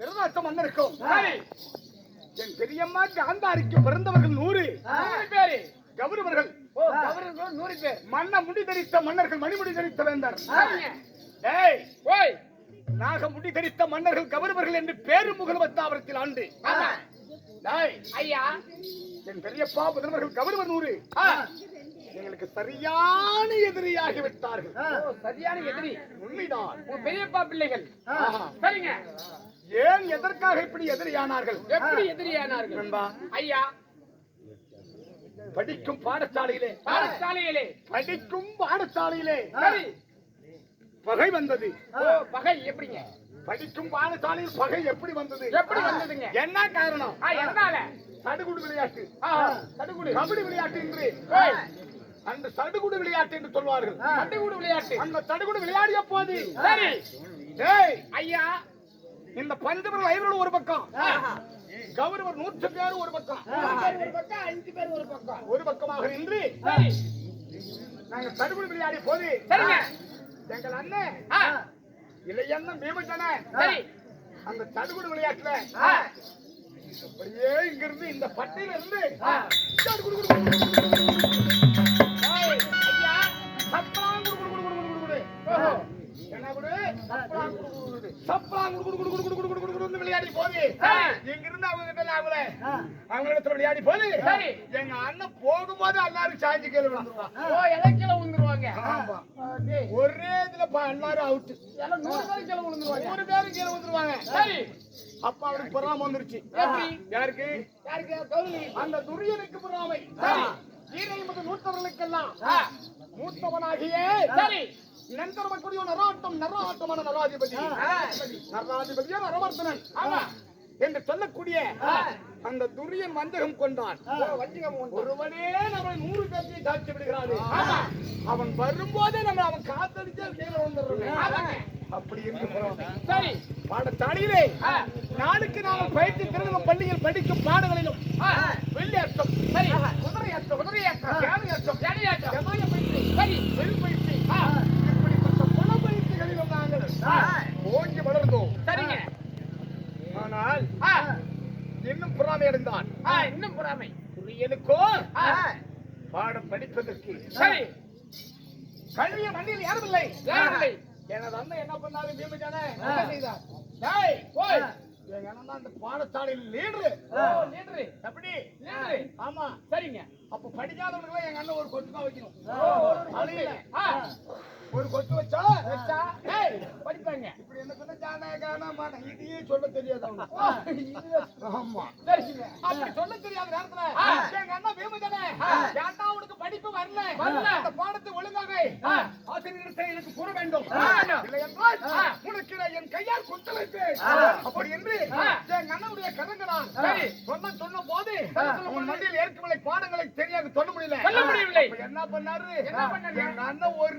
திருநாட்ட மன்னருக்கும் என் பெரியம்மா காந்தாரிக்கு பிறந்தவர்கள் நூறு. பேரு. கௌரவர்கள். நூறு பேர். மன்ன முடி தரித்த மன்னர்கள் மணிமுடி தரித்த வேந்தர். நாக முடி தரித்த மன்னர்கள் கௌரவர்கள் என்று பேரு முகலவத்தாவரத்தில் ஆண்டு. ஆமா. டேய் ஐயா. என் பெரியப்பா முதல்வர்கள் கௌரவர் நூறு. எங்களுக்கு சரியான எதிரியாகி விட்டார்கள். சரியான எதிரி. உண்மைதான். பெரியப்பா பிள்ளைகள். சரிங்க. ஏன் எதற்காக இப்படி எதிரியானார்கள்? எப்படி எதிரியானார்கள்? நண்பா. ஐயா. படிக்கும் பாடசாலையிலே. பாடசாலையிலே. படிக்கும் பாடசாலையிலே. பகை வந்தது. பகை எப்படிங்க? படிக்கும் பாடசாலையில் பகை எப்படி வந்தது? எப்படி வந்ததுங்க? என்ன காரணம்? ஆ எதனால? சடுகுடு விளையாட்டு. சடுகுடு. கபடி விளையாட்டு என்று அந்த சடுகுடு விளையாட்டு என்று சொல்வார்கள். சடுகுடு விளையாட்டு. அந்த சடுகுடு விளையாடிய போது. சரி. ஐயா. இந்த பஞ்சபுரம் ஐவர்கள் ஒரு பக்கம். கௌரவர் நூற்று பேர் ஒரு பக்கம். ஒரு பக்கம் அஞ்சு பேர் ஒரு பக்கம். ஒரு பக்கமாக நின்று நாங்க சடுகுடு விளையாடிய போது எங்கள் அண்ணன் பீமட்டன சரி. அந்த சடுகுடு விளையாட்டுல அப்படியே இங்கிருந்து இந்த பட்டியில இருந்து கீழே விழுந்துருவாங்க. ஒரே இதுல எல்லாரும் அவுட் எல்லாம் நூறு பேர் கீழே விழுந்துருவாங்க. பேரும் கீழே விழுந்துருவாங்க. சரி. அப்ப அவனுக்கு பொறாம வந்துருச்சு? யாருக்கு? யாருக்கு? கௌரி. அந்த துரியனுக்கு பொறாமை. சரி. ஈரைம்பது நூற்றவர்களுக்கெல்லாம் மூத்தவனாகிய சரி. நந்தரமக்குடிய நராட்டம் நராட்டமான நராதிபதி. நராதிபதியோ நரவர்த்தனன். ஆமா. என்று சொல்லக்கூடிய அந்த துரிய மந்திரம் கொண்டான். ஒருவனே நம்மளை நூறு பேர்த்தை தாக்கி விடுகிறாரு அவன் வரும்போதே நம்ம அவன் காத்தடிச்சா கீழே வந்துடுறோம் அப்படி சரி. பாடத்தாளியிலே நாளுக்கு நாம் பயிற்சி திருநங்க பள்ளியில் படிக்கும் பாடங்களிலும் வெள்ளி அர்த்தம் சரி. குதிரை அர்த்தம் குதிரை அர்த்தம் யானை அர்த்தம் யானை அர்த்தம் எவ்வளவு பயிற்சி சரி. வெள் பயிற்சி. இப்படிப்பட்ட பல பயிற்சிகளிலும் நாங்கள் ஓங்கி வளர்ந்தோம். சரிங்க. ஆனால் இன்னும் புறாமை அடைந்தான். இன்னும் பொறாமை. துரியனுக்கோ பாடம் படிப்பதற்கு. சரி. கல்விய மண்ணில் யாரும் இல்லை யாரும் இல்லை. எனது அண்ணன் என்ன பண்ணாரு பீமஜானே என்ன செய்தார்? டேய் ஓய். எங்க அண்ணன் தான் அந்த பாடசாலையில் லீடரு ஓ, லீடரு. எப்படி? லீடரு. ஆமா. சரிங்க. அப்ப படிக்காதவனுக்கு எங்க அண்ணன் ஒரு கொட்டு தான் வைக்கணும் ஒரு கொட்டு வச்சா வச்சா, ஏய், படிப்பாங்க இப்படி என்ன சொன்ன ஜான கான மான இதையே சொல்ல தெரியாது அவனுக்கு ஓ, இது ஆமா சரிங்க அப்படி சொல்ல தெரியாத நேரத்துல. எங்க அண்ணன் பீமஜானே ஆ. ஏன்டா உனக்கு படிப்பு வரல வரல. அந்த பாடத்தை ஒழுங்காக ஆ. ஆசிரியர்கிட்ட எனக்கு கூற வேண்டும். இல்லை என்றால். உனக்கு என் கையால் குத்த வைப்பேன் ஆ. அப்படி என்று. என் அண்ணனுடைய கதங்களால் சரி. சொன்ன சொன்ன போது. உன் மண்டியில் ஏற்கவில்லை பாடங்களை தெரியாது சொல்ல முடியல சொல்ல முடியவில்லை. என்ன பண்ணாரு என்ன பண்ணாரு? எங்க அண்ணன் ஒரு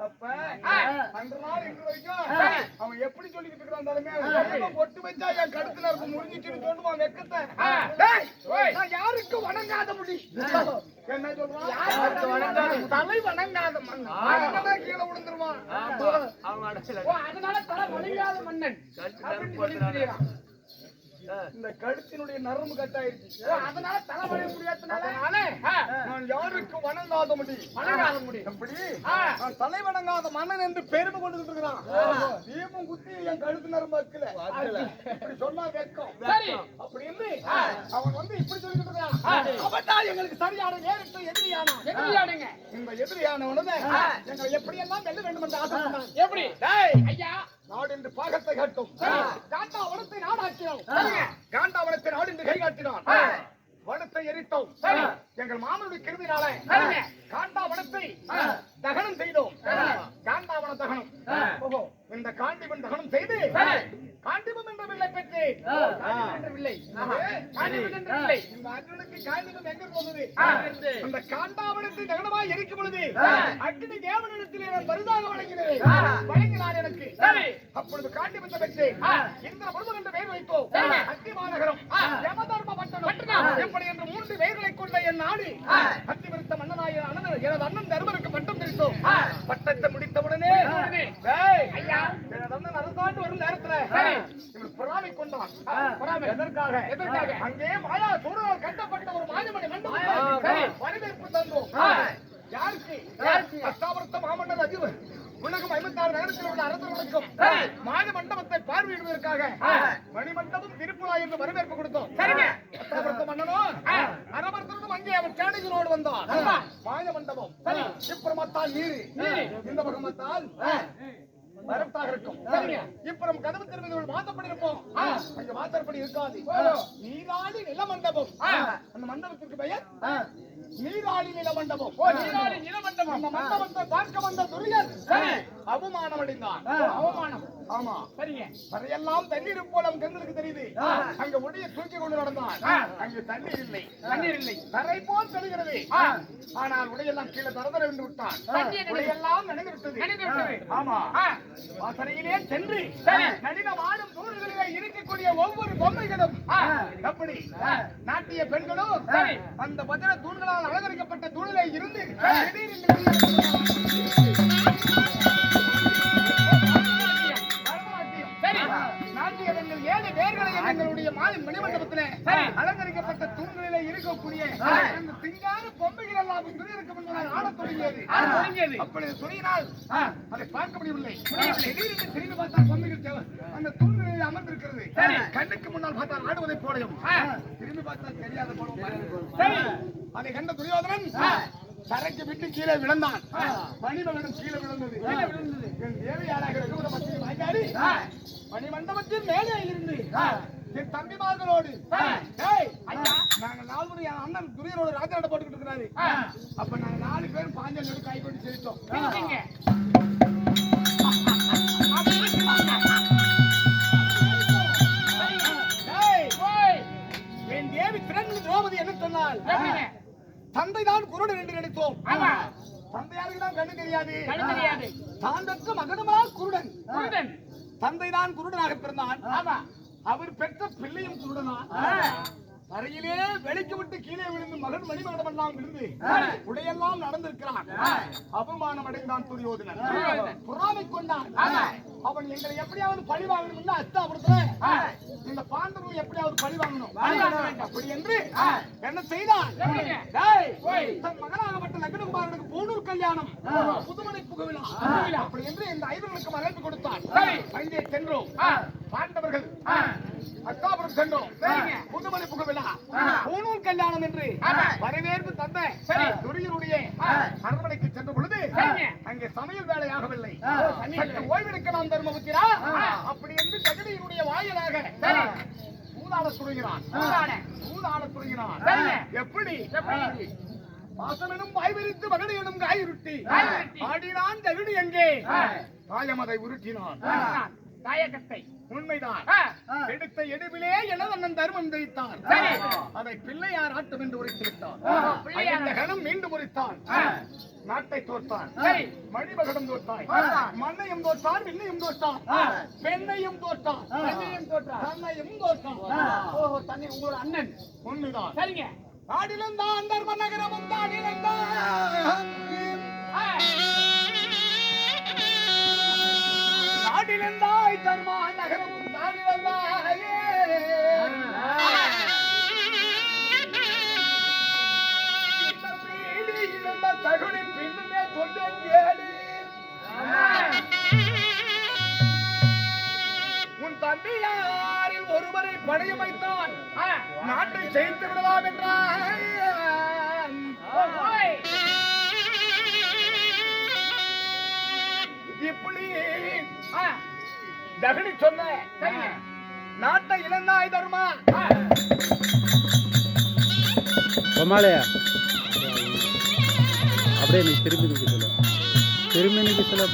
அப்ப வரைக்கும் அவன் எப்படி சொல்லிக்கிட்டு இருக்கிறான் பொட்டு வச்சா என் கடுத்துல இருக்கும் முறிஞ்சிட்டு சொல்லுவான் வெக்கத்தை. யாருக்கு வணங்காத முடி? என்ன சொல்றான்? தலை வணங்காத மன்னன். கீழே விழுந்துருவான். அதனால தலை வணங்காத மன்னன். இந்த கழுத்தினுடைய நரம்பு கட் ஆயிடுச்சு ஓ, அதனால தலை வணங்க முடியாதனால நான் யாருக்கு வணங்காத முடி வணங்காத முடி. நான் தலை வணங்காத மன்னன் என்று பெருமை கொண்டுகிட்டு இருக்கிறான். தீபம் குத்தி என் கழுத்து நரம்பு அக்கல. இப்படி சொன்னா சரி. அப்படி ஆ. அவன் வந்து இப்படி சொல்லிட்டு அவன் தான் எங்களுக்கு சரியான நேரத்தை எதிரியானா எதிரியாடுங்க. இந்த எதிரியான உடனே ஆ. எங்களை எப்படியெல்லாம் வெல்ல வேண்டும் என்று ஆசைப்பட்டான் எப்படி? ஐயா. நாடு பாகத்தை காட்டும். காண்டா வனத்தை நாடாக்கினோம். நாடு என்று கை வனத்தை எரித்தோம். எங்கள் மாமனுடைய கிருமினால காண்டா வனத்தை தகனம் செய்தோம். காண்டா வன தகனம். இந்த காண்டிவன் தகனம் செய்து காண்டவில்லை அந்த காண்டாவனத்தை நகனமாய் இருக்கும் பொழுது அக்னி தேவனிடத்திலே நான் பரிதாக வழங்கினேன் வழங்கினார் எனக்கு. அப்பொழுது காண்டி வந்த பெற்று இந்த பொழுது கண்டு பெயர் வைத்தோம் அக்னி மாநகரம். யமதர்ம பட்டணம். எப்படி என்று மூன்று பெயர்களை கொண்ட என் நாடு. அத்திவிருத்த மன்னனாய அண்ணன் எனது அண்ணன் தர்மருக்கு பட்டம் தெரித்தோம் பட்டத்தை முடித்தவுடனே ஐயா. அண்ணன் அரசாண்டு வரும் நேரத்துல பொறாமை கொண்டான் ஆ. பொறாமை எதற்காக எதற்காக? அங்கே மாயா சூழலால் கட்டப்பட்ட ஒரு மாயமணி ஆ, மண்டபம். வரவேற்பு தந்தோம். யாருக்கு யாருக்கு? உலகம் ஐம்பத்தாறு நகரத்தில் உள்ள அரசர்களுக்கும் சரி. மாய மண்டபத்தை பார்வையிடுவதற்காக. மணிமண்டபம் திருப்புழா என்று வரவேற்பு கொடுத்தோம் சரிங்க. மன்னனோ. அரமர்த்தனும் அங்கே அவன் சேனைகளோடு வந்தான். மாய மண்டபம் நீர் நீர். இந்த பக்கமத்தால் வரத்தாக இருக்கும் சரிங்க. இப்புறம் கதவு திறந்தவர்கள் வாசப்படி இருப்போம் ஆ. அங்க வாசப்படி இருக்காது ஓ. நீராளி நில மண்டபம். அந்த மண்டபத்திற்கு பெயர் நீராளி நில மண்டபம் ஓ, நீராளி நிலமண்டபம். அந்த மண்டபத்தை பார்க்க வந்த துரியன். அவமானம் அடைந்தான் அவமானம் ஆமா சரிங்க அதையெல்லாம் தண்ணீர் போல அவன் கண்களுக்கு தெரியுது. அங்க ஒடிய தூக்கி கொண்டு நடந்தான். அங்கு தண்ணீர் இல்லை தண்ணீர் இல்லை தரை போல் தெரிகிறது. ஆனால் உடையெல்லாம் கீழே தரதர என்று விட்டான். உடையெல்லாம் நனைந்து விட்டது. ஆமா. வாசனையிலே சென்று சரி. நடின வாடும் தூண்களிலே இருக்கக்கூடிய ஒவ்வொரு பொம்மைகளும். எப்படி. நாட்டிய பெண்களும். அந்த பத்திர தூண்களால் அலங்கரிக்கப்பட்ட தூணிலே இருந்து ஏழு பேர்களை எங்களுடைய மாலை மணிமண்டபத்திலே. அலங்கரிக்கப்பட்ட தூண்களிலே இருக்கக்கூடிய. அந்த சிங்கார பொம்மைகள் எல்லாம் துணியிருக்கும் என்று நான் ஆடத் தொடங்கியது ஆ, தொடங்கியது. அப்பொழுது துணியினால். அதை பார்க்க முடியவில்லை திடீரென்று திரும்பி பார்த்தால் பொம்மைகள். அந்த தூண்களில் அமர்ந்திருக்கிறது. கண்ணுக்கு முன்னால் பார்த்தால் ஆடுவதை போலையும். திரும்பி பார்த்தால் தெரியாத போலவும். அதை கண்ட துரியோதனன் தரைக்கு விட்டு கீழே விழுந்தான். மணிமகனும் கீழே விழுந்தது. என் தேவையாளாக இருக்கிற மத்தியில் வாய்க்காடி. ஆ. மணிமண்டபத்தின் மேலே இருந்து. என் தம்பிமார்களோடு. நாங்க நாலு என் அண்ணன் துரியனோட ராஜாட போட்டுக்கிட்டு இருக்கிறாரு. அப்ப நாங்க நாலு பேரும் பாஞ்சல் கை கொண்டு சிரித்தோம். என் தேவி திறன் திரௌபதி என்ன சொன்னால்? தந்தை தான் குருடன் என்று நினைத்தோம். தந்தையாருக்கு தான் கண்ணு தெரியாது பெற்ற மகனுமா குருடன் குருடன். தந்தை தான் குருடனாக பிறந்தான். அவர் பெற்ற பிள்ளையும் குருடனா. தரையிலே வெளிக்கு விட்டு கீழே விழுந்து மகன் மணிமகனம் எல்லாம் விழுந்து. உடையெல்லாம் நடந்திருக்கிறான் ஆ. அவமானம் அடைந்தான் துரியோதனன். பொறாமை கொண்டான். அவன் எங்களை எப்படியாவது பழி வாங்கணும் அஸ்தாபுரத்துல ஆ. இந்த பாண்டவர்கள் எப்படியாவது பழி வாங்கணும். அப்படி என்று. என்ன செய்தான். தன் மகனாகப்பட்ட லக்னகுமாரனுக்கு பூணூர் கல்யாணம் புதுமனை புகவிழா. அப்படி என்று இந்த ஐவர்களுக்கு அழைப்பு கொடுத்தான். அங்கே சென்றோம். பாண்டவர்கள் ஆ. அக்காபுரம் சென்றோம். புதுமலை புகவிழா கல்யாணம் என்று. வரவேற்பு தந்த. துரியனுடைய. அரண்மனைக்கு சென்ற பொழுது. அங்கே சமையல் வேலையாகவில்லை ஓய்வெடுக்கலாம் தர்மபுத்திரா. அப்படி என்று தகுதியினுடைய வாயிலாக சூதாட. சூதாடத் தொடங்கினான் சரிங்க. எப்படி எப்படி? வாசமெனும் வாய் விரித்து மகடி எனும் காய் உருட்டி காய் உருட்டி. ஆடினான் தகுதி எங்கே அதை உருட்டினான் ஆ. உண்மைதான். எடுத்த எடுவிலே எனதண்ணன் தர்மம் சரி. அதை பிள்ளையார் ஆட்டம் என்று உரைத்து விட்டான் ஓஹோ, பிள்ளையார். அந்த கணம் மீண்டும் உரைத்தான். நாட்டை தோற்றான். மணிமகடம் தோற்றான். மண்ணையும் தோற்றான் விண்ணையும் தோற்றான். பெண்ணையும் தோற்றான். பெண்ணையும் தோற்றான். தன்னையும் தோற்றான். ஓஹோ, தண்ணி உங்களோட அண்ணன். உண்மைதான். சரிங்க. ஆடிலந்தான் தர்ம நகரமும் தானிலந்தான் ஆ. நாடிலந்தாய் தர்மா நகரமும் தானிலந்தாயே இந்த தகுதி பின்னுமே தொண்டேன் ஏழு உன் தம்பியாரில் ஒருவரை படைய வைத்தான். நாட்டை ஜெயித்து விடலாம் என்றான் தகனி சொன்ன நாட்டை இழந்தாய் தர்மா? ஆ. அப்படியே நீ திரும்பி நிற்க சொல்ல. திரும்பி நிற்க சொல்ல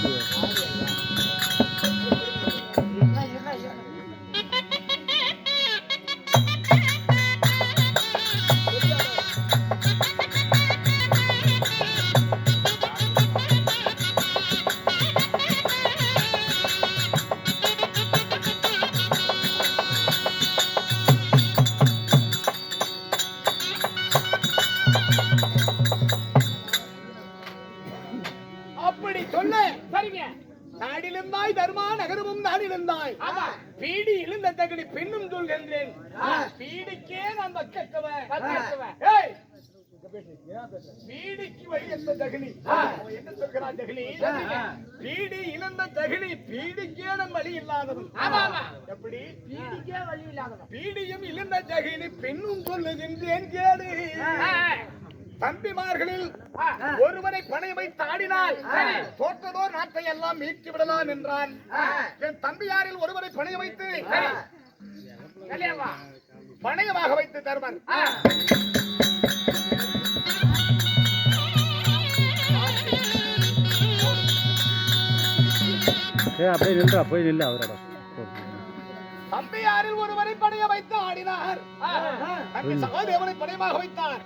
பீடி இழுந்த தகடி பெண்ணும் சொல்கின்றேன் பீடிக்கே நான். ஏய். பீடிக்கு வழி எந்த தகினி என்ன சொல்கிறான் தகினி பீடி இழந்த தகினி பீடிக்கே நம் வழி இல்லாதவன். எப்படி? பீடிக்கே வழி இல்லாதவன் பீடியும் இழந்த தகினி பெண்ணும் சொல்லுகின்றேன் கேடு. தம்பிமார்களில். ஒருவரை பணை வைத்து ஆடினால் தோற்றதோ நாட்டை எல்லாம் மீட்டு விடலாம் என்றான். என் தம்பியாரில் ஒருவரை பணைய வைத்து பணையமாக வைத்து தருவன் அப்படியே நில்றா போய் நில்லு அவரோட. தம்பியாரில் ஒருவரை பணைய வைத்து ஆடினார். தம்பி சகாதேவனை பணையமாக வைத்தார்.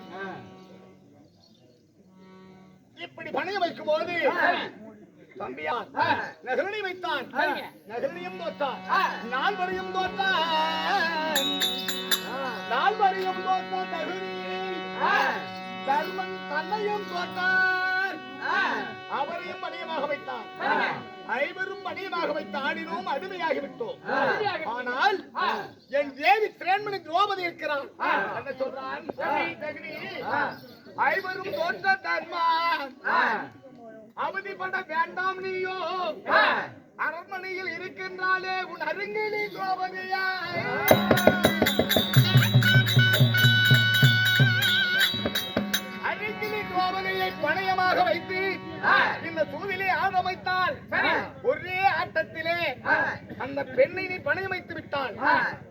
இப்படி பணைய வைக்கும் போது நகரணி வைத்தான். நகரணியும். தர்மன் தன்னையும். அவரையும் மணியமாக வைத்தான். ஐவரும் மணியமாக வைத்து ஆடினோம் அடிமையாகிவிட்டோம். ஆனால். என் தேவி திரேன்மணி திரௌபதி இருக்கிறான். என்ன சொல்றான். ஐவரும் தோற்ற தர்மா. அவதிப்பட வேண்டாம் நீயோ. அரண்மனையில் இருக்கின்றாலே உன் அருங்கிலி திரௌபதியா அருங்கிலி திரௌபதியை பணயமாக வைத்து. இந்த தூதிலே சரி. ஒரே ஆட்டத்திலே. அந்த பெண்ணை நீ பணயம் வைத்து விட்டால்.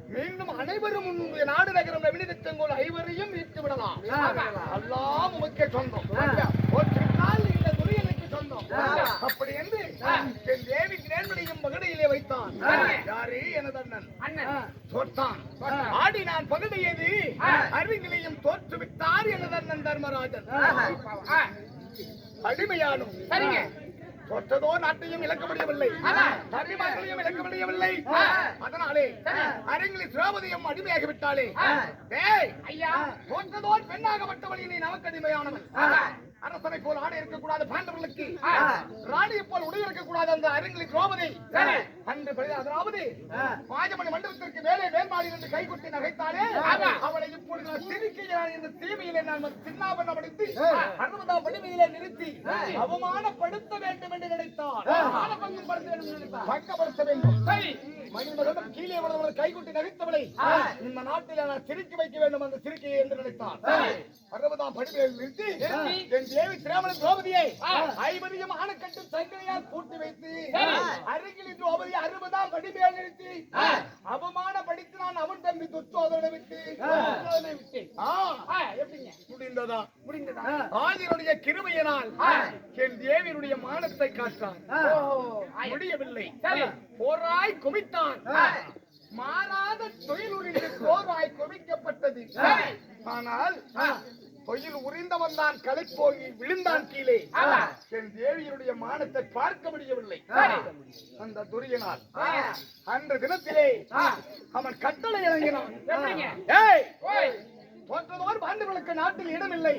மீண்டும் அனைவரும் உன்னுடைய நாடு நகரம் வினிதத்தங்கோல் ஐவரையும் மீட்டு விடலாம். எல்லாம் உமக்கே சொந்தம் இந்த துரியனுக்கு சொந்தம் ஆ. அப்படி என்று. என் தேவி கிரேண்மணியும் பகடையிலே வைத்தான். யாரு எனது அண்ணன் அண்ணன் தோற்றான். ஆடி நான் பகுதியது ஆ. அறிவிங்களையும் தோற்று விட்டார் எனது அண்ணன் தர்மராஜன். அடிமையானும். சரிங்க. தோற்றதோ நாட்டையும் இழக்க முடியவில்லை. ஆமா. தர்மமாக்களையும் இழக்க முடியவில்லை. அதனாலே. அரங்கிலி திரௌபதியும் அடிமையாகி. டேய் ஐயா. தோற்றதோ பெண்ணாகப்பட்டவள் நீ நமக்கு அடிமையானவன் ஆமா. அரசனை போல் ஆடை இருக்கக்கூடாது பாண்டவர்களுக்கு. ராணியை போல் உடை இருக்கக்கூடாது அந்த அரங்கிலி திரௌபதி. அன்று அதாவது ராஜமணி மண்டபத்திற்கு மேலே வேல்மாடி என்று கைகொட்டி நகைத்தாலே ஆமா. அவளை இப்பொழுது நான் என்ற தீமையிலே நான் வந்து சின்னாபனப்படுத்தி அறுபதாம் படிமையிலே நிறுத்தி அவமானப்படுத்த வேண்டும் என்று நினைத்தார் பங்குபடுத்த வேண்டும். சரி. கீழே விழுந்தவளை கைகொட்டி நகைத்தவளை. இந்த நாட்டில் நான் சிரிக்க வைக்க வேண்டும் அந்த சிரிக்கையை என்று நினைத்தார் அறுபதாம் படிமையில் நிறுத்தி என் தேவி திராமண திரௌபதியை ஐவரையும் ஆணக்கட்டு சங்கிலியால் பூட்டி வைத்து அருகில் திரௌபதி அறுபதாம் படிமையில் நிறுத்தி அவமானப்படுத்தி நான் அவன் தம்பி துச்சோதனை விட்டு விட்டு. எப்படிங்க? முடிந்ததா? முடிந்ததா? ஆதியனுடைய கிருபையினால் என் தேவியினுடைய மானத்தை காட்டான். முடியவில்லை. போராய் குவித்தான் மாறாத தொழில் உரிந்து குவிக்கப்பட்டது. ஆனால் தொழில் உரிந்தவன் தான் களை போய் விழுந்தான் கீழே. என் தேவியனுடைய மானத்தை பார்க்க முடியவில்லை. அந்த துரியனால். அன்று தினத்திலே. அவன் கட்டளை இறங்கினான். தோற்றதோர் பாண்டவர்களுக்கு நாட்டில் இடமில்லை.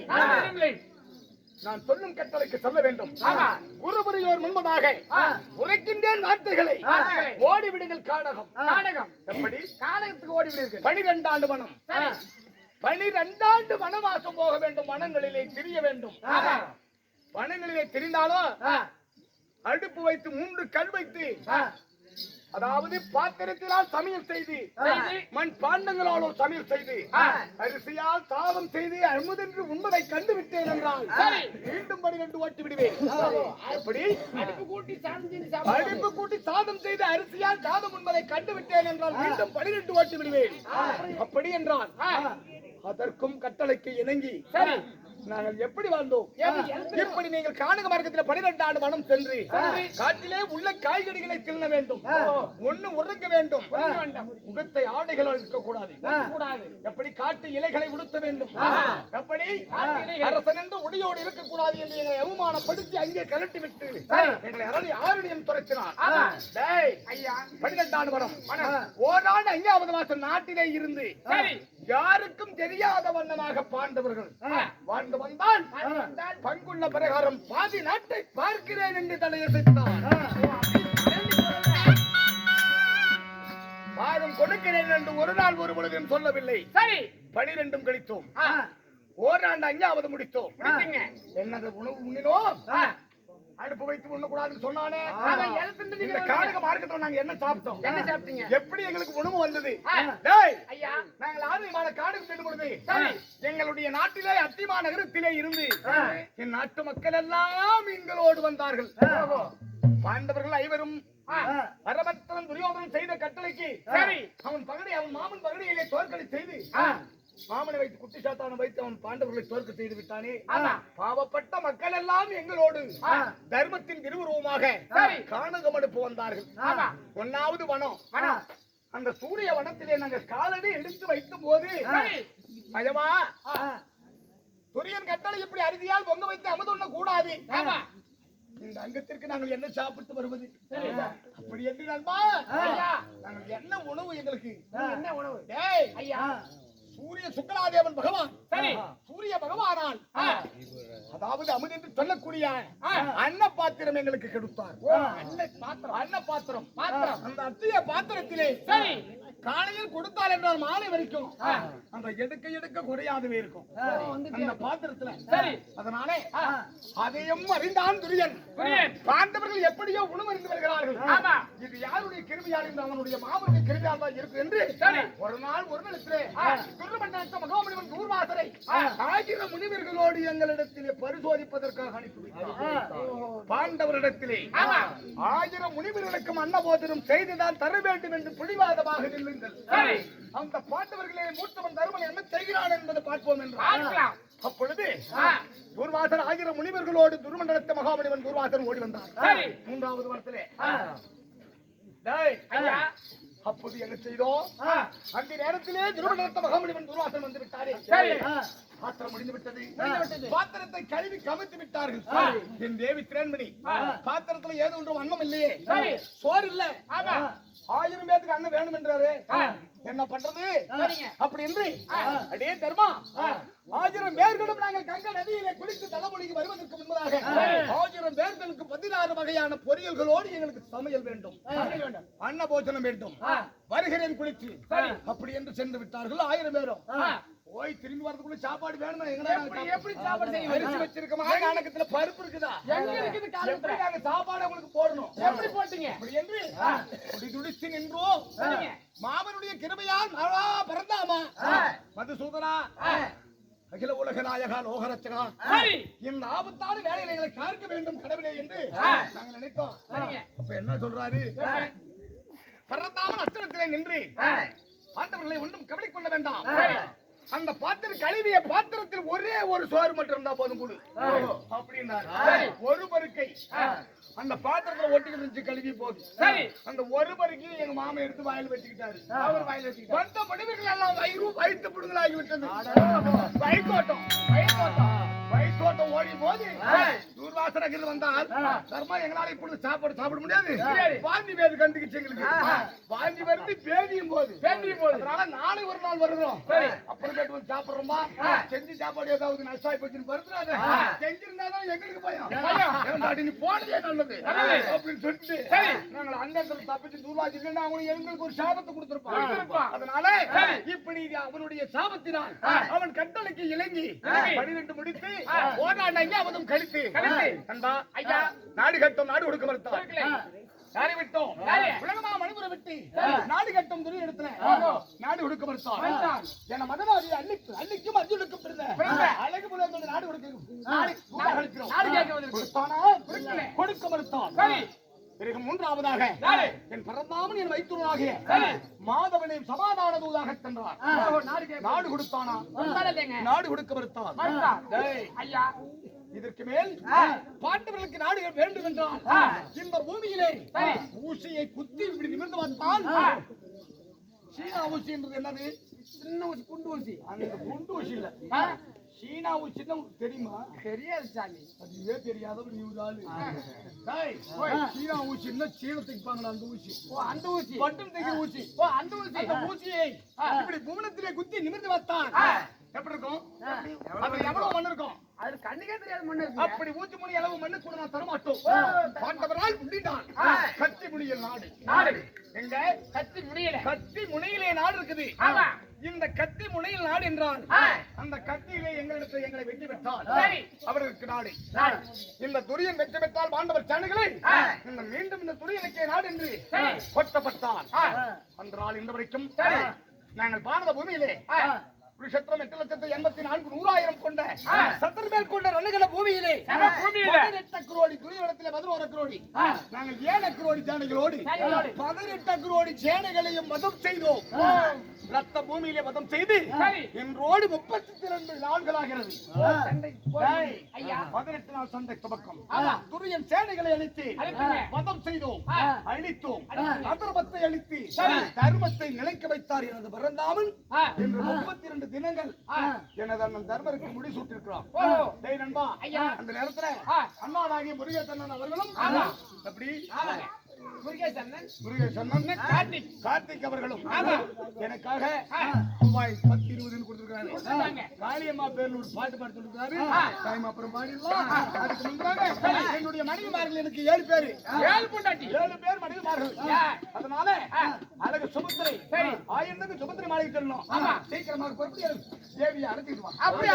நான் சொல்லும் கட்டளைக்கு சொல்ல வேண்டும். குருபுரியோர் முன்பதாக. உரைக்கின்றேன் வார்த்தைகளை. ஓடிவிடுங்கள் காடகம் நாடகம். எப்படி கானகத்துக்கு ஓடி விடுவீர்கள். பனிரெண்டாண்டு வனம் சரி. பனிரெண்டாண்டு வனவாசம் போக வேண்டும் வனங்களிலே திரிய வேண்டும். வனங்களிலே திரிந்தாலும் அடுப்பு வைத்து மூன்று கல் வைத்து அதாவது பாத்திரத்தினால் சமையல் செய்து. மண் பாண்டங்களாலும் சமையல் செய்து. அரிசியால் தாகம் செய்து அமுதென்று உண்பதை கண்டு விட்டேன் என்றால். மீண்டும் பனிரெண்டு ஓட்டி விடுவேன் எப்படி அடுப்பு கூட்டி சாதம் செய்து சாப்பிடுவார்கள். அடுப்பு கூட்டி சாதம் செய்து அரிசியால் சாதம் உண்பதை கண்டு விட்டேன் என்றால் மீண்டும் பனிரெண்டு ஓட்டி விடுவேன் அப்படி என்றால் அதற்கும் கட்டளைக்கு இணங்கி. நாங்கள் எப்படி வாழ்ந்தோம்? இப்படி நீங்கள் காணுக மார்க்கத்தில் பனிரெண்டு ஆண்டு வனம் சென்று. காட்டிலே உள்ள காய்கறிகளை தின்ன வேண்டும் ஒண்ணு உறங்க வேண்டும். முகத்தை ஆடைகள் இருக்கக்கூடாது கூடாது. எப்படி காட்டு இலைகளை உடுத்த வேண்டும். எப்படி. அரசன் என்று உடையோடு இருக்கக்கூடாது என்று எங்களை அவமானப்படுத்தி அங்கே கலட்டி விட்டு. எங்களை அரணி ஆருடையம் துரைச்சினார் ஐயா பன்னிரெண்டாண்டு வரம் ஓராண்டு ஐந்தாவது மாசம் நாட்டிலே இருந்து. யாருக்கும் தெரியாத வண்ணமாக பாண்டவர்கள். வாழ்ந்து வந்தான் பங்குள்ள பிரகாரம் பாதி நாட்டை பார்க்கிறேன் என்று தலையசைத்தான். பாதம் கொடுக்கிறேன் என்று ஒரு நாள் ஒரு பொழுதும் சொல்லவில்லை. சரி. பனிரெண்டும் கழித்தோம். ஓராண்டு அஞ்சாவது முடித்தோம். என்னது உணவு உண்ணினோம்? அடுப்பு வைத்து உண்ணக்கூடாதுன்னு சொன்னானே. இந்த காடுக மார்க்கத்துல நாங்க என்ன சாப்பிட்டோம்? என்ன சாப்பிட்டீங்க? எப்படி எங்களுக்கு உணவு வந்தது? ஐயா. நாங்கள் ஆதிமான காடுக்கு செல்லும் பொழுது. எங்களுடைய நாட்டிலே அத்திமா நகரத்திலே இருந்து. என் நாட்டு மக்கள் எல்லாம் எங்களோடு வந்தார்கள். பாண்டவர்கள் ஐவரும் ஆ, பரமத்திரன் துரியோதனன் செய்த கட்டளைக்கு சரி. அவன் பகடி அவன் மாமன் பகடியிலே தோற்கடி செய்து மாமனை வைத்து குட்டி சாத்தான வைத்து அவன் பாண்டவர்களை தோற்க செய்து விட்டானே. பாவப்பட்ட மக்கள் எல்லாம் எங்களோடு. தர்மத்தின் திருவுருவமாக. காணகம் எடுப்பு வந்தார்கள். ஒன்னாவது வனம். அந்த சூரிய வனத்திலே நாங்க காலடி எடுத்து வைக்கும் போது ஆ, துரியன் கட்டளை இப்படி அறுதியால் பொங்க வைத்து அமுதுண்ண கூடாது. இந்த அங்கத்திற்கு நாங்கள் என்ன சாப்பிட்டு வருவது? அப்படி என்று நண்பா ஐயா. நாங்கள் என்ன உணவு எங்களுக்கு? என்ன உணவு? டேய் ஐயா. சூரிய சுக்கலாதேவன் பகவான் சரி. சூரிய பகவானால் அதாவது அமுது என்று சொல்லக்கூடிய. அன்ன பாத்திரம் எங்களுக்கு கெடுத்தார் அன்ன பாத்திரம். அன்ன பாத்திரம் பாத்திரம். அந்த அத்திய பாத்திரத்திலே சரி. காலையில் கொடுத்தால் என்றால் மாலை வரைக்கும். அந்த எடுக்க எடுக்க குறையாதவே இருக்கும் அந்த பாத்திரத்துல சரி. அதனாலே. அதையும் அறிந்தான் துரியன். பாண்டவர்கள் எப்படியோ உணவறிந்து வருகிறார்கள். இது யாருடைய கிருமியால் என்று அவனுடைய மாமனுடைய கிருமியால் தான் இருக்கு என்று. ஒரு நாள் ஒரு நிலத்திலே. துர்மண்டலத்த மகோமணிவன் தூர்வாசரை ஆயிரம் முனிவர்களோடு எங்களிடத்திலே பரிசோதிப்பதற்காக அனுப்பி. பாண்டவரிடத்திலே. ஆயிரம் முனிவர்களுக்கும் அன்னபோதனம் செய்துதான் தர வேண்டும் என்று பிடிவாதமாக நில்லுங்கள் சரி. அந்த பாண்டவர்களே மூத்தவன் தருமன் என்ன செய்கிறான் என்பதை பார்ப்போம் என்றார். அப்பொழுது. துர்வாசன் ஆயிரம் முனிவர்களோடு துர்மண்டலத்த மகாமணிவன் துர்வாசன் ஓடி வந்தார். மூன்றாவது வரத்திலே. அப்போது என்ன செய்தோம் அந்த நேரத்திலே துருவநடத்த மகாமணிவன் துர்வாசன் வந்து விட்டாரே. பாத்திரம் முடிந்து விட்டது. பாத்திரத்தை கழுவி கவிழ்த்து விட்டார்கள். என் தேவி திரேன்மணி. பாத்திரத்துல ஏதோ ஒன்று வண்ணம் இல்லையே. சோறு இல்ல. ஆயிரம் பேருக்கு அண்ணன் வேணும் என்றாரு. என்ன பண்றது. அப்படி என்று அடே தர்மா? ஆயிரம் பேர்களும் நாங்கள் கங்க நதியிலே குளித்து தலைமொழிக்கு வருவதற்கு முன்பதாக ஆயிரம் பேர்களுக்கு பதினாறு வகையான பொரியல்களோடு எங்களுக்கு சமையல் வேண்டும். அன்ன போஜனம் வேண்டும். வருகிறேன் குளித்து. அப்படி என்று சென்று விட்டார்கள் ஆயிரம் பேரும். போய் திரும்பி வரதுக்குள்ள சாப்பாடு வேணுமா எங்கடா எப்படி- எப்படி சாப்பாடு செய்ய அரிசி வச்சிருக்கமா? நாணக்கத்துல பருப்பு இருக்குதா? எங்க இருக்குது காலத்துல? நாங்க சாப்பாடு உங்களுக்கு போடணும்? எப்படி போட்டீங்க? அப்படி என்று துடி துடித்து நின்றோம். மாமனுடைய கிருபையால் மழா பிறந்தாமா. மதுசூதனா? அகில உலக நாயகா லோகரட்சகா? சரி. இந்த ஆபத்தான வேலைகளை எங்களை காக்க வேண்டும் கடவுளே என்று ஆ. நாங்கள் நினைத்தோம். அப்ப என்ன சொல்றாரு? பரந்தாமன் அஸ்திரத்திலே நின்று ஆ, பாண்டவர்களை ஒன்றும் கவலை கொள்ள வேண்டாம். அந்த பாத்திரம் கழுவிய பாத்திரத்தில் ஒரே ஒரு சோறு மட்டும் இருந்தா போதும் கொடு. அப்படின்னாரு. சரி. ஒரு பருக்கை. அந்த பாத்திரத்துல ஒட்டிக்கிட்டு இருந்துச்சு கழுவி போதும். சரி. அந்த ஒரு பருக்கை எங்க மாமா எடுத்து வாயில் வச்சுக்கிட்டாரு. அவர் வாயில வச்சுக்கிட்டாரு. வந்த மனிதர்கள் எல்லாம் வயிறு வயிற்று புடுங்கலாகி விட்டது. வயிற்றோட்டம் வயிற்றோட்டம் வயிற்றோட்டம் ஓடி போது தூர்வாசனர்கள் வந்தால் தர்மா எங்களால இப்பொழுது சாப்பாடு சாப்பிட முடியாது. வாந்தி வேறு கண்டுக்கிச்சு எங்களுக்கு. வாந்தி வருது பேதியும் போது பேதியும் போது. அதனால நாளை ஒரு நாள் வருகிறோம். அப்புறமேட்டு வந்து சாப்பிடுறோமா? செஞ்சு சாப்பாடு ஏதாவது நஷ்டாய் போச்சுன்னு வருதுறாரு செஞ்சிருந்தாதான் எங்களுக்கு பயம். நீ போனதே நல்லது. அப்படின்னு சொல்லிட்டு நாங்கள் அங்கத்தில் தப்பிச்சு தூர்வாசி இல்லைன்னா அவங்க எங்களுக்கு ஒரு சாபத்தை கொடுத்திருப்பான். அதனால இப்படி அவனுடைய சாபத்தினால் அவன் கட்டளைக்கு இணங்கி பனிரெண்டு முடித்து ஓராண்டாங்க அவனும் கழித்து. ஐயா. நாடு கட்டும் நாடு கொடுக்க மறுத்தான் யாரை விட்டோம்? உலகமா மணிபுரை விட்டு. நாடு கட்டும் துணி எடுத்துல நாடு கொடுக்க மறுத்தான் என மதவாதி அள்ளிக்கு அள்ளிக்கும் அர்ஜுனுக்கும் பிறந்த அழகு புலங்கள் நாடு கொடுக்க நாடு கேட்க கொடுக்க மறுத்தான் பிறகு மூன்றாவதாக என் பரந்தாமன் என் வைத்துவனாகிய மாதவனை சமாதான தூதாக சென்றார் நாடு கொடுத்தானா. நாடு கொடுக்க மறுத்தான். ஐயா. இதற்கு மேல் பாண்டவர்களுக்கு நாடுகள் வேண்டும் என்றால் இந்த பூமியிலே ஊசியை குத்தி இப்படி நிமிர்ந்து பார்த்தால் சீனா ஊசி என்றது என்னது? சின்ன ஊசி குண்டு ஊசி. அந்த குண்டு ஊசி இல்ல. சீனா ஊசின்னா உனக்கு தெரியுமா? தெரியாது சாமி. அதுவே தெரியாத நீ ஒரு ஆளு. சீனா ஊசின்னா சீனத்துக்கு பாங்களா அந்த ஊசி? ஓ அந்த ஊசி. பட்டன் தைக்கிற ஊசி. ஓ அந்த ஊசி. அந்த ஊசியை இப்படி பூமணத்திலே குத்தி நிமிர்ந்து வைத்தான் எப்படி இருக்கும்? அது எவ்வளவு மண் இருக்கும்? அது கண்ணுக்கே தெரியாத மண்ணு இருக்கு அப்படி ஊசி முனி அளவு மண்ணு கூட நான் தரமாட்டோம். பாண்டவரால் முடிந்தான் கத்தி முனியில் நாடு. நாடு. எங்க? கத்தி முடியல கத்தி முனையிலே நாடு இருக்குது. ஆமா. இந்த கத்தி முனையில் நாடு என்றால். அந்த கத்தியிலே எங்களிடத்தில் எங்களை வெற்றி பெற்றால். அவர்களுக்கு நாடு இந்த துரியன் வெற்றி பெற்றால் பாண்டவர் சேனைகளை. இந்த மீண்டும் இந்த துரியனுக்கே நாடு என்று. கொட்டப்பட்டான். அந்த நாள் இந்த வரைக்கும். நாங்கள் பாரத பூமியிலே. குருஷத்திரம் எட்டு லட்சத்து எண்பத்தி நான்கு நூறாயிரம் கொண்ட. சத்தர் மேல் கொண்ட ரன்னுகள பூமியிலே. பதினெட்டு குரோடி துரியவனத்திலே பதினோரு குரோடி ஆ. நாங்கள் ஏழு குரோடி சேனைகளோடு. பதினெட்டு குரோடி சேனைகளையும் மதம் செய்தோம் ரத்த பூமியிலே மதம் செய்து. இன்றோடு முப்பத்தி இரண்டு நாள்களாகிறது பதினெட்டு நாள் சண்டை துவக்கம். துரியன் சேனைகளை அழித்து. மதம் செய்தோம். அழித்தோம். அதர்மத்தை அழித்து. தர்மத்தை நிலைக்க வைத்தார் எனது பிறந்தாமல். இன்று முப்பத்தி இரண்டு தினங்கள். எனது அண்ணன் தர்மருக்கு. டேய் நண்பா. அந்த நேரத்துல ஆ. அண்ணாவாகிய முருகேசன் அவர்களும். அப்படி கார்த்திக். அவர்களும். எனக்காக. ரூபாய் பத்து இருபதுன்னு. காளியம்மா பேர்ல ஒரு பாட்டு பாடி சொல்லிருக்காரு. டைம் அப்புறம் பாடிடலாம் அதுக்கு முன்பாக என்னுடைய மனைவிமார்கள் எனக்கு ஏழு பேரு ஏழு பொண்டாட்டி ஏழு பேர் மனைவிமார்கள். அதனால. அழகு சுபத்திரை. ஆயிரத்துக்கு சுபத்திரை மாளிகை சொல்லணும் ஆமா. சீக்கிரமாக பொறுத்து தேவியை அப்படியா